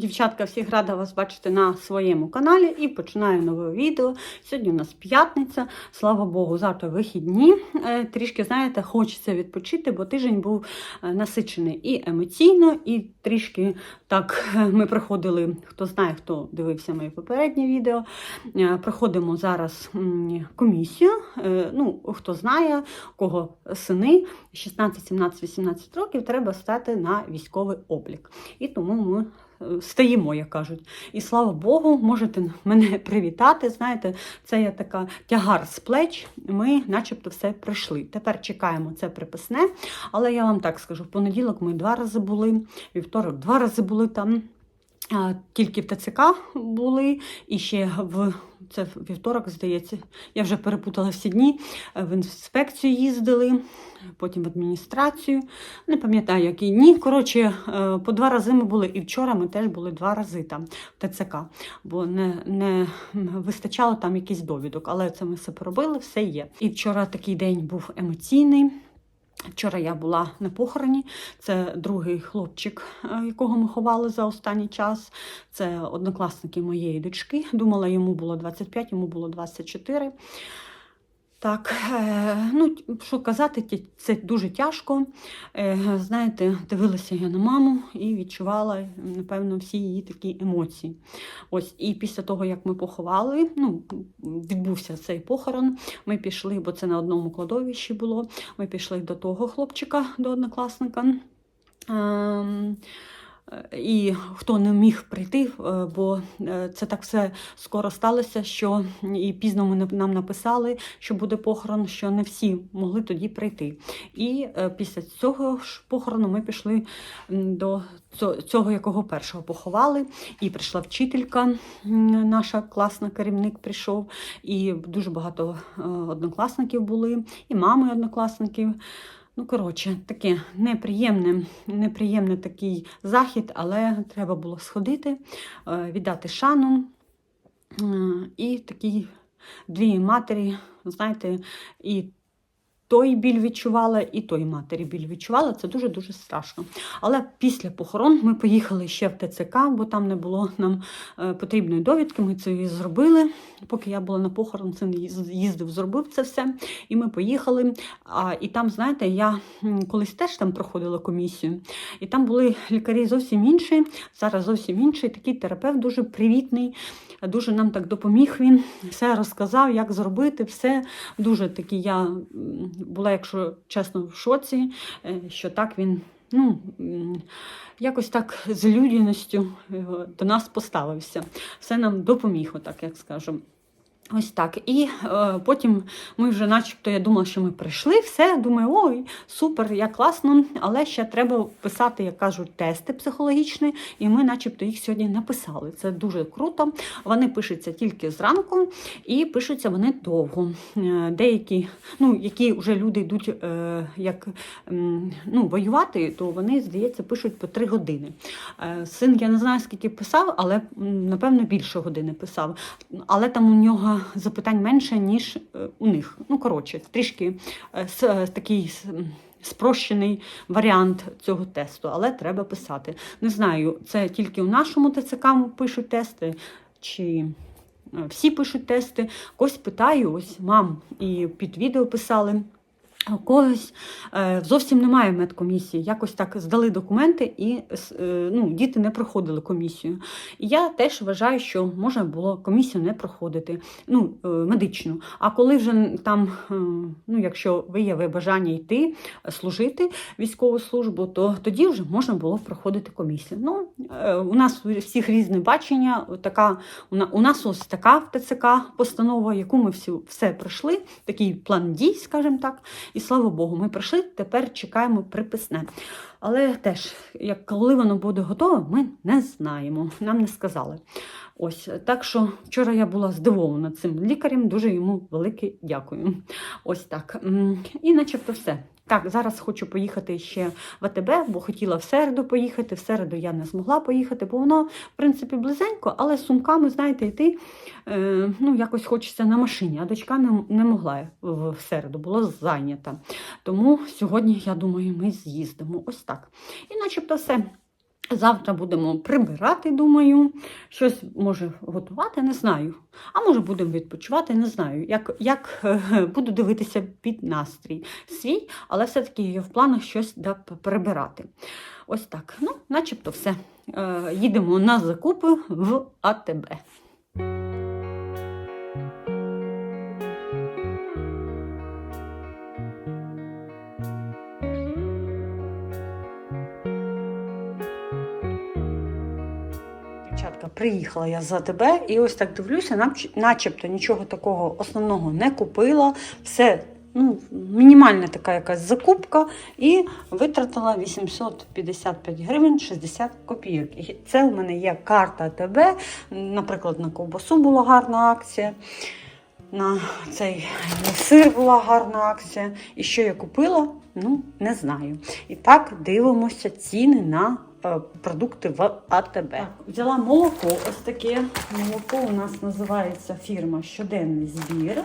Дівчатка, всіх рада вас бачити на своєму каналі і починаю нове відео. Сьогодні у нас п'ятниця, слава Богу, завтра вихідні. Е, Трішки, знаєте, хочеться відпочити, бо тиждень був е, насичений і емоційно, і трішки так е, ми проходили, хто знає, хто дивився моє попереднє відео. Проходимо зараз комісію. Ну, хто знає, у кого сини 16, 17, 18 років, треба стати на військовий облік. І тому ми стаємо, як кажуть. І слава Богу, можете мене привітати. Знаєте, це я така тягар з плеч. Ми, начебто, все пройшли. Тепер чекаємо це приписне. Але я вам так скажу: в понеділок ми два рази були, вівторок два рази були там. Тільки в ТЦК були, і ще в це вівторок, здається, я вже перепутала всі дні. е, В інспекцію їздили, потім в адміністрацію. Не пам'ятаю, які дні. Коротше, е, по два рази ми були. І вчора ми теж були два рази там в ТЦК, бо не, не вистачало там якийсь довідок. Але це ми все поробили, все є. І вчора такий день був емоційний. Вчора я була на похороні. Це другий хлопчик, е, якого ми ховали за останній час. Це однокласники моєї дочки. Думала, йому було 25, йому було 24. Так, е, ну що казати, це дуже тяжко. Е, Знаєте, дивилася я на маму і відчувала, напевно, всі її такі емоції. Ось, і після того, як ми поховали, ну, відбувся цей похорон, ми пішли, бо це на одному кладовищі було. Ми пішли до того хлопчика, до однокласника. І хто не міг прийти, е, бо е, це так все скоро сталося, що і пізно ми нам написали, що буде похорон, що не всі могли тоді прийти. І е, після цього ж похорону ми пішли до цього, якого першого поховали. І прийшла вчителька, наша класна керівник прийшов, і дуже багато однокласників були, і мами однокласників. Ну, коротше, таке неприємне, неприємний такий захід, але треба було сходити, е, віддати шану. Е, І такі дві матері, знаєте, і той біль відчувала, і той матері біль відчувала. Це дуже-дуже страшно. Але після похорон ми поїхали ще в ТЦК, бо там не було нам е, потрібної довідки. Ми це зробили. Поки я була на похорон, син їз- їздив, зробив це все. І ми поїхали. А, і там, знаєте, я колись теж там проходила комісію, і там були лікарі зовсім інші, зараз зовсім інший. Такий терапевт дуже привітний, дуже нам так допоміг він, все розказав, як зробити, все дуже такий. Я була, якщо чесно, в шоці, е, що так він. Ну, якось так з людяністю е, до нас поставився. Все нам допоміг, отак як скажемо. Ось так. І е, потім ми вже, начебто, я думала, що ми прийшли, все. Думаю, ой, супер, як класно, але ще треба писати, як кажуть, тести психологічні, і ми, начебто, їх сьогодні написали. Це дуже круто. Вони пишуться тільки зранку і пишуться вони довго. Е, Деякі, ну, які вже люди йдуть е, як м, ну, воювати, то вони, здається, пишуть по три години. Е, Син, я не знаю, скільки писав, але напевно більше години писав. Але там у нього запитань менше, ніж е, у них. Ну, коротше, трішки е, е, такий спрощений варіант цього тесту, але треба писати. Не знаю, це тільки у нашому ТЦК пишуть тести, чи всі пишуть тести. Когось питаю, ось мам, і під відео писали. У когось е, зовсім немає медкомісії. Якось так здали документи, і е, ну, діти не проходили комісію. І я теж вважаю, що можна було комісію не проходити, ну, е, медичну. А коли вже там, ну, якщо виявив бажання йти служити військову службу, то тоді вже можна було проходити комісію. Ну, у нас всіх різне бачення. Така, у нас ось така в ТЦК постанова, яку ми всі, все пройшли, такий план дій, скажімо так. І слава Богу, ми пройшли, тепер чекаємо приписне. Але теж, як коли воно буде готове, ми не знаємо, нам не сказали. Ось так що вчора я була здивована цим лікарем, дуже йому велике дякую. Ось так. І начебто все. Так, зараз хочу поїхати ще в АТБ, бо хотіла в середу поїхати. В середу я не змогла поїхати, бо воно, в принципі, близенько, але з сумками, знаєте, йти е, ну, якось хочеться на машині, а дочка не, не могла в, середу, була зайнята. Тому сьогодні, я думаю, ми з'їздимо. Ось так. І начебто все. Завтра будемо прибирати, думаю. Щось може готувати, не знаю. А може будемо відпочивати, не знаю. Як, як е, буду дивитися під настрій свій, але все-таки є в планах щось да, прибирати. Ось так. Ну, начебто все. Е, їдемо на закупи в АТБ. Приїхала я за тебе і ось так дивлюся, нач- начебто нічого такого основного не купила. Все ну, мінімальна така якась закупка, і витратила 855 гривень 60 копійок. І це у мене є карта ТБ. Наприклад, на ковбасу була гарна акція. На цей сир була гарна акція. І що я купила, ну не знаю. І так дивимося ціни на продукти в АТБ. Так, взяла молоко. Ось таке молоко у нас називається фірма Щоденний збір.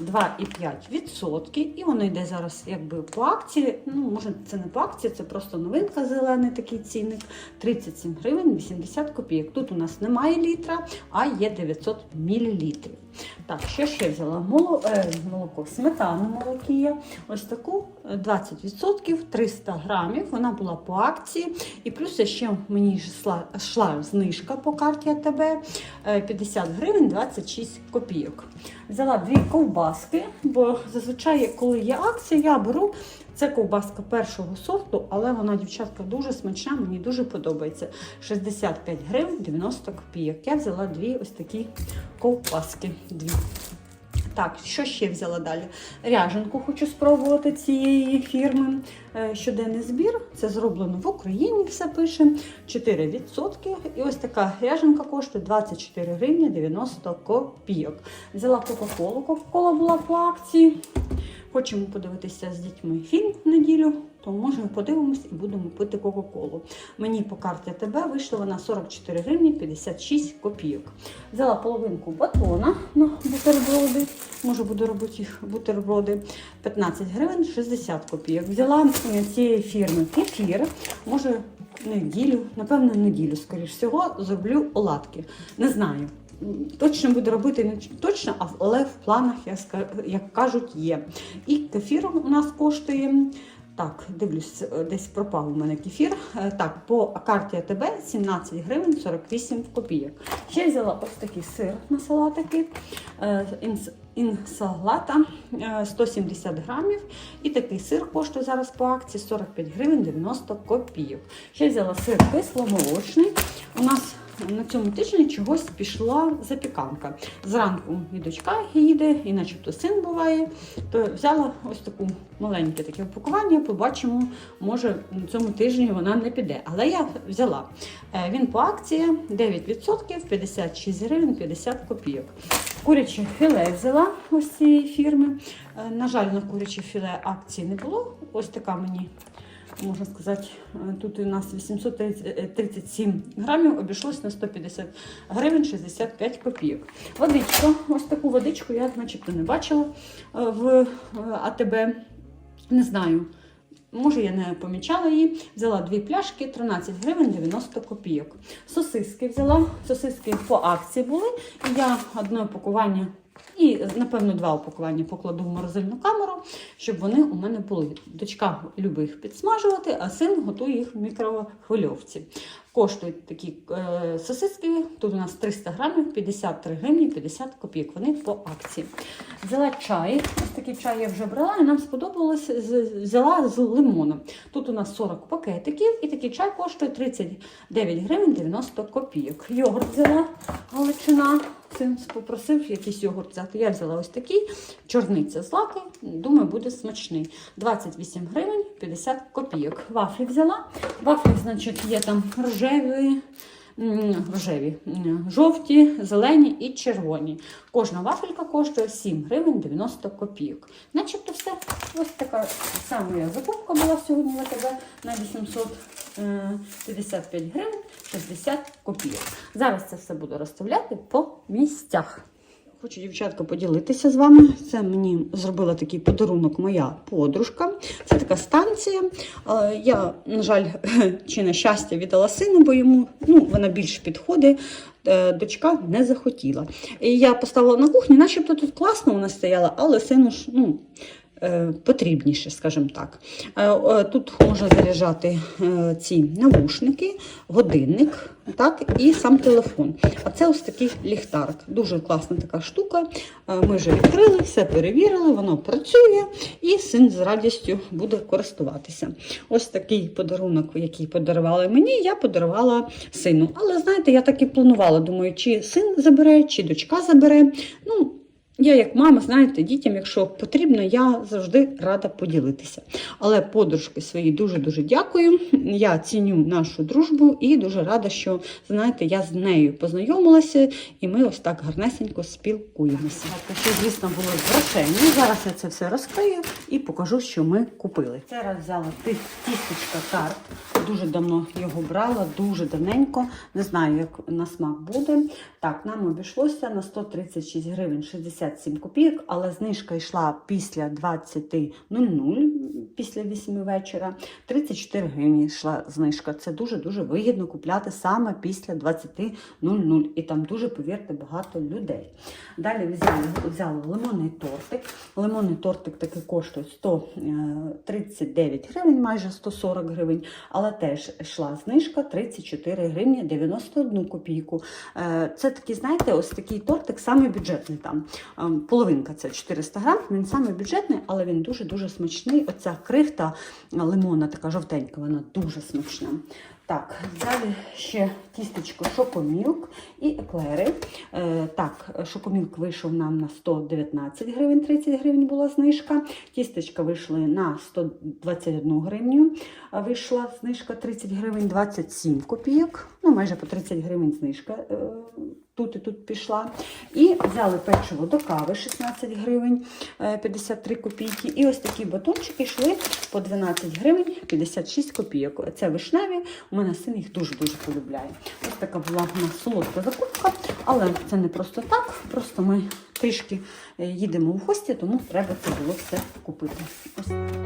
2,5%. І воно йде зараз якби по акції. Ну, може, це не по акції, це просто новинка зелений такий цінник. 37 гривень 80 копійок. Тут у нас немає літра, а є 900 мілілітрів. Так, що ще взяла? Моло, е, молоко, сметану молокія. Ось таку е, 20%, 300 грамів. Вона була по акції. І плюс ще мені йшла, йшла знижка по карті АТБ е, 50 гривень 26 копійок. Взяла дві ковбаски, бо зазвичай, коли є акція, я беру. Це ковбаска першого сорту, але вона, дівчатка, дуже смачна, мені дуже подобається. 65 гривень 90 копійок. Я взяла дві ось такі ковбаски. Дві. Так, що ще взяла далі? Ряженку хочу спробувати цієї фірми. Е, Щоденний збір. Це зроблено в Україні, все пише. 4%. І ось така ряженка коштує 24 гривні 90 копійок. Взяла Кока-Колу. Кока-Кола була по акції. Хочемо подивитися з дітьми фільм в неділю, то може подивимось і будемо пити Кока-Колу. Мені по карті АТБ вийшло вона 44 гривні 56 копійок. Взяла половинку батона на бутерброди. Може буду робити їх бутерброди 15 гривень 60 копійок. Взяла е, цієї фірми кефір. Може неділю, напевно, неділю, скоріш всього, зроблю оладки. Не знаю. Точно буду робити не точно, але в планах, як, кажуть, є. І кефір у нас коштує. Так, дивлюсь, е, десь пропав у мене кефір. Е, Так, по карті АТБ 17 гривень 48 копійок. Ще взяла ось такий сир на салатики. Е, Інсалата е, 170 грамів. І такий сир коштує зараз по акції 45 гривень 90 копійок. Ще взяла сир кисломолочний. У нас на цьому тижні чогось пішла запіканка. Зранку і дочка їде, і начебто син буває. То взяла ось таку маленьке таке упакування. Побачимо, може на цьому тижні вона не піде. Але я взяла. Е, Він по акції 9%, 56 гривень 50 копійок. Куряче філе взяла ось цієї фірми. Е, На жаль, на куряче філе акції не було. Ось така мені можна сказати, е, тут у нас 837 грамів, обійшлось на 150 гривень 65 копійок. Водичка, ось таку водичку я начебто не бачила е, в е, АТБ. Не знаю. Може, я не помічала її. Взяла дві пляшки, 13 гривень 90 копійок. Сосиски взяла. Сосиски по акції були. І я одне опакування і, напевно, два опакування покладу в морозильну камеру, щоб вони у мене були. Дочка любить їх підсмажувати, а син готує їх в мікрохвильовці. Коштують такі е, сосиски. Тут у нас 300 грамів, 53 гривні, 50 копійок. Вони по акції. Взяла чай. Ось такий чай я вже брала, і нам сподобалось. Взяла з лимоном. Тут у нас 40 пакетиків, і такий чай коштує 39 гривень 90 копійок. Йогурт взяла Галичина. Син попросив якийсь йогурт взяти. Я взяла ось такий, чорниця з лаки. Думаю, буде смачний. 28 гривень 50 копійок. Вафлі взяла. Вафлі, значить, є там рожеві, рожеві, жовті, зелені і червоні. Кожна вафелька коштує 7 гривень 90 копійок. Начебто все. Ось така сама закупка була сьогодні в АТБ на 855 гривень 60 копійок. Зараз це все буду розставляти по місцях. Хочу, дівчатка, поділитися з вами. Це мені зробила такий подарунок моя подружка. Це така станція. Е, Я, на жаль, чи на щастя, віддала сину, бо йому ну, вона більш підходить. Е, Дочка не захотіла. І я поставила на кухні, начебто тут класно вона стояла, але сину ж ну, потрібніше, скажімо так. Е, е, Тут можна заряджати е, ці навушники, годинник так, і сам телефон. А це ось такий ліхтарик. Дуже класна така штука. Е, Ми вже відкрили, все перевірили, воно працює, і син з радістю буде користуватися. Ось такий подарунок, який подарували мені, я подарувала сину. Але знаєте, я так і планувала. Думаю, чи син забере, чи дочка забере. Ну, я, як мама, знаєте, дітям, якщо потрібно, я завжди рада поділитися. Але подружки свої дуже-дуже дякую. Я ціню нашу дружбу і дуже рада, що знаєте, я з нею познайомилася, і ми ось так гарнесенько спілкуємося. Ще, звісно, було з грошей. Зараз я це все розкрию і покажу, що ми купили. Це раз взяла тістечка тарт. Дуже давно його брала, дуже давненько. Не знаю, як на смак буде. Так, нам обійшлося на 136 гривень 67 копійок, але знижка йшла після 20.00, після 8 вечора. 34 гривні йшла знижка. Це дуже-дуже вигідно купляти саме після 20.00. І там дуже, повірте, багато людей. Далі взяли, взяли лимонний тортик. Лимонний тортик такий коштує 139 гривень, майже 140 гривень, але теж йшла знижка 34 гривні 91 копійку. Е, Це такий, знаєте, ось такий тортик, самий бюджетний там. Ем, Половинка це 400 грам, він самий бюджетний, але він дуже-дуже смачний. Оця крихта лимона, така жовтенька, вона дуже смачна. Так, далі ще тістечко Шокомілк і еклери. Е, так, Шокомілк вийшов нам на 119 гривень, 30 гривень була знижка. Тістечка вийшли на 121 гривню. Вийшла знижка 30 гривень, 27 копійок. Ну, майже по 30 гривень знижка. е, Тут і тут пішла. І взяли печиво до кави 16 гривень е, 53 копійки. І ось такі батончики йшли по 12 гривень 56 копійок. Це вишневі. У мене син їх дуже-дуже полюбляє. Ось така була у нас солодка закупка, але це не просто так. Просто ми трішки е, їдемо в гості, тому треба це було все купити. Ось.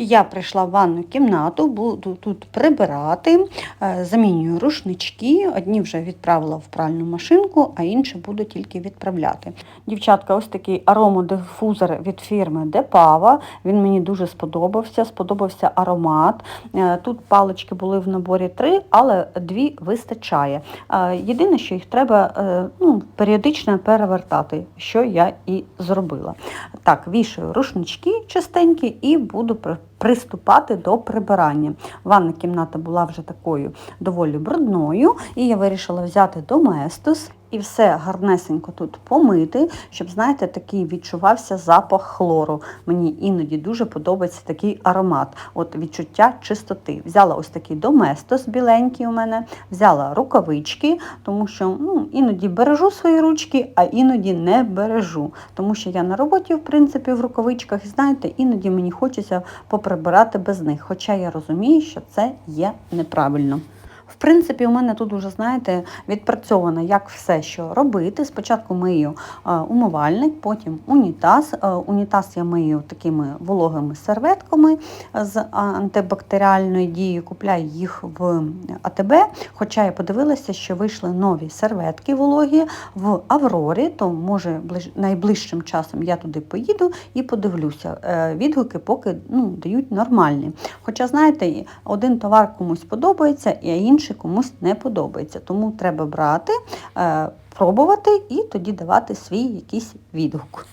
Я прийшла в ванну кімнату, буду тут прибирати, е, замінюю рушнички. Одні вже відправила в пральну машинку, а інші буду тільки відправляти. Дівчатка, ось такий аромодифузор від фірми Депава. Він мені дуже сподобався. Сподобався аромат. Е, Тут палички були в наборі три, але дві вистачає. Е, Єдине, що їх треба ну, періодично перевертати, що я і зробила. Так, вішаю рушнички чистенькі і буду приступати до прибирання. Ванна кімната була вже такою доволі брудною, і я вирішила взяти доместос і все гарнесенько тут помити, щоб, знаєте, такий відчувався запах хлору. Мені іноді дуже подобається такий аромат, от відчуття чистоти. Взяла ось такий доместос біленький у мене, взяла рукавички, тому що ну, іноді бережу свої ручки, а іноді не бережу. Тому що я на роботі, в принципі, в рукавичках, знаєте, іноді мені хочеться поприбирати без них. Хоча я розумію, що це є неправильно. В принципі, у мене тут уже, знаєте, відпрацьовано, як все, що робити. Спочатку мию е, умивальник, потім унітаз. Е, Унітаз я мию такими вологими серветками з антибактеріальною дією. Купляю їх в АТБ. Хоча я подивилася, що вийшли нові серветки вологі в Аврорі, то може ближ... найближчим часом я туди поїду і подивлюся. Е, Відгуки поки ну, дають нормальні. Хоча, знаєте, один товар комусь подобається, а інший комусь не подобається. Тому треба брати, е, пробувати і тоді давати свій якийсь відгук.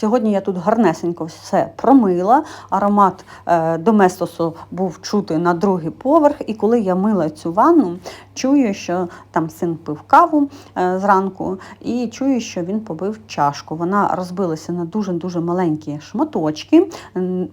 Сьогодні я тут гарнесенько все промила. Аромат е, доместосу був чути на другий поверх. І коли я мила цю ванну, чую, що там син пив каву е, зранку, і чую, що він побив чашку. Вона розбилася на дуже-дуже маленькі шматочки.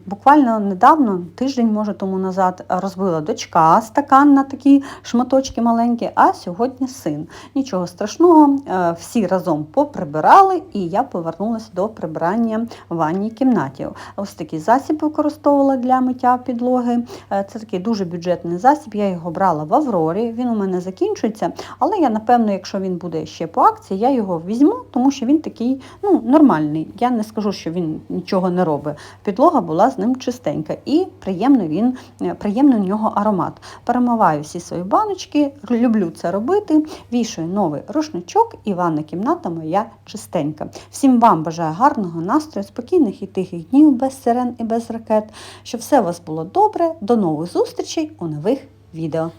Буквально недавно, тиждень, може тому назад, розбила дочка стакан на такі шматочки маленькі, а сьогодні син. Нічого страшного, е, всі разом поприбирали, і я повернулася до прибирання в ванній кімнаті. Ось такий засіб використовувала для миття підлоги. Е, Це такий дуже бюджетний засіб. Я його брала в Аврорі. Він у мене закінчується, але я напевно, якщо він буде ще по акції, я його візьму, тому що він такий ну, нормальний. Я не скажу, що він нічого не робить. Підлога була з ним чистенька і приємний він, е, приємний у нього аромат. Перемиваю всі свої баночки, люблю це робити. Вішаю новий рушничок, і ванна кімната моя чистенька. Всім вам бажаю гарного настрою, спокійних і тихих днів без сирен і без ракет. Щоб все у вас було добре. До нових зустрічей у нових відео.